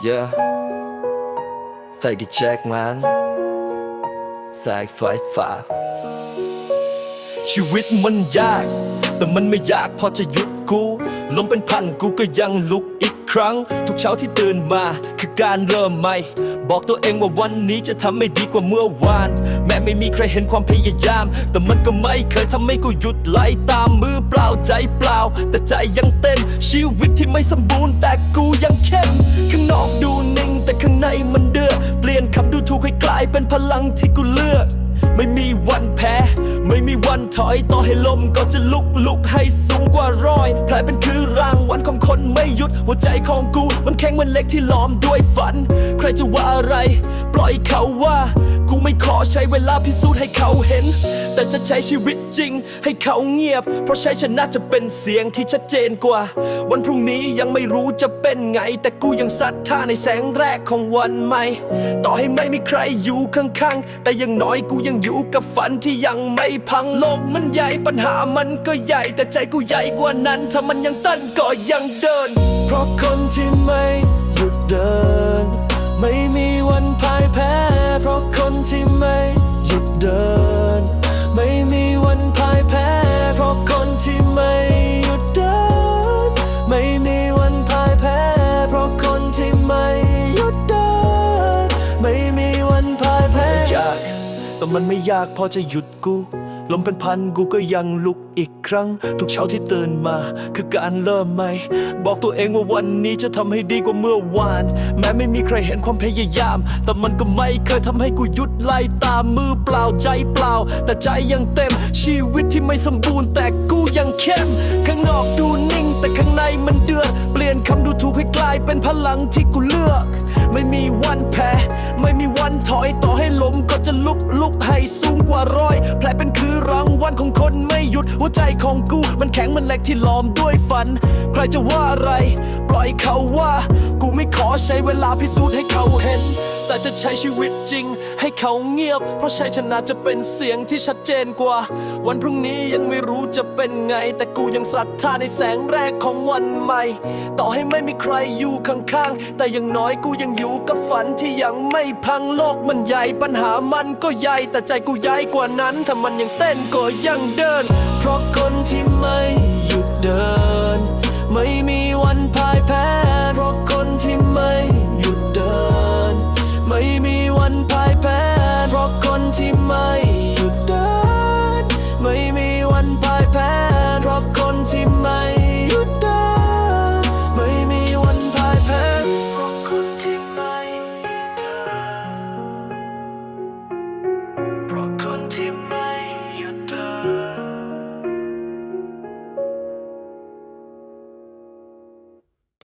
Yeah Take a check man สายไฟฟ้า ชีวิตมันยาก แต่มันไม่ยากพอจะหยุดกูล้มเป็นพันกูก็ยังลุกอีกครั้ง ทุกเช้าที่ตื่นมาคือการเริ่มใหม่ บอกตัวเองว่าวันนี้จะทำไม่ดีกว่าเมื่อวาน ไม่มีใครเห็นความพยายาม แต่มันก็ไม่เคยทำให้กูหยุดไหลตามมือเปล่าใจเปล่า แต่ใจยังเต้นชีวิตที่ไม่สมบูรณ์แต่กูยังเข้มข้างนอกดูนิ่งแต่ข้างในมันเดือดเปลี่ยนคำดูถูกให้กลายเป็นพลังที่กูเลือกไม่มีวันแพ้ ไม่มีวันถอยต่อให้ลมก็จะลุกลุกให้สูงกว่าร้อยแผลเป็นคือรางวัลของคนไม่หยุด หัวใจของกู มันแข็งเหมันเหล็กที่ล้อมด้วยฝัน ใครจะว่าอะไร ปล่อยเขาว่า กูไม่ขอใช้เวลาพิสูจน์ให้เขาเห็น แต่จะใช้ชีวิตจริงให้เขาเงียบ เพราะใช้ชนะจะเป็นเสียงที่ชัดเจนกว่า วันพรุ่งนี้ยังไม่รู้จะเป็นไง แต่กูยังศรัทธาในแสงแรกของวันใหม่ ต่อให้ไม่มีใครอยู่ข้างๆ แต่ยังน้อยกูยังอยู่กับฝันที่ยังไม่พังโลกมันใหญ่ปัญหามันก็ใหญ่ แต่ใจกูใหญ่กว่านั้น ถ้ามันยังตั้นก็ยังเดิน เพราะคนที่ไม่หยุดเดิน ไม่มีวันพ่า มันไม่ยากพอจะหยุดกูลมเป็นพันกูก็ยังลุกอีกครั้ง ทุกเช้าที่ตื่นมา คือการเริ่มใหม่ บอกตัวเองว่าวันนี้จะทำให้ดีกว่าเมื่อวาน แม้ไม่มีใครเห็นความพยายาม แต่มันก็ไม่เคยทำให้กูหยุดไล่ตามมือเปล่าใจเปล่า แต่ใจยังเต็มชีวิตที่ไม่สมบูรณ์แต่กูยังเข้มข้างนอกดูนิ่ง แต่ข้างในมันเดือดเปลี่ยนคำดูถูกให้กลายเป็นพลังที่กูเลือก ไม่มีวันแพ้ ไม่มีวันถอยต่อให้ล้มก็จะลุกลุกให้สูงกว่าร้อยแผลเป็นคือรางวัลของคนไม่หยุดหัวใจของกู มันแข็งมันเหล็กที่ล้อมด้วยฝัน ใครจะว่าอะไร ปล่อยเขาว่า กูไม่ขอใช้เวลาพิสูจน์ให้เขาเห็น แต่จะใช้ชีวิตจริง ให้เขาเงียบ เพราะชัยชนะจะเป็นเสียงที่ชัดเจนกว่า วันพรุ่งนี้ยังไม่รู้จะเป็นไง แต่กูยังศรัทธาในแสงแรกของวันใหม่ ต่อให้ไม่มีใครอยู่ข้างๆ แต่อยังน้อยกูยังอยู่กับฝันที่ยังไม่พังโลกมันใหญ่ปัญหามันก็ใหญ่แต่ใจกูใหญ่กว่านั้นถ้ามันยังเต้นก็ยังเดิน เพราะคนที่ไม่หยุดเดิน ไม่มีวัน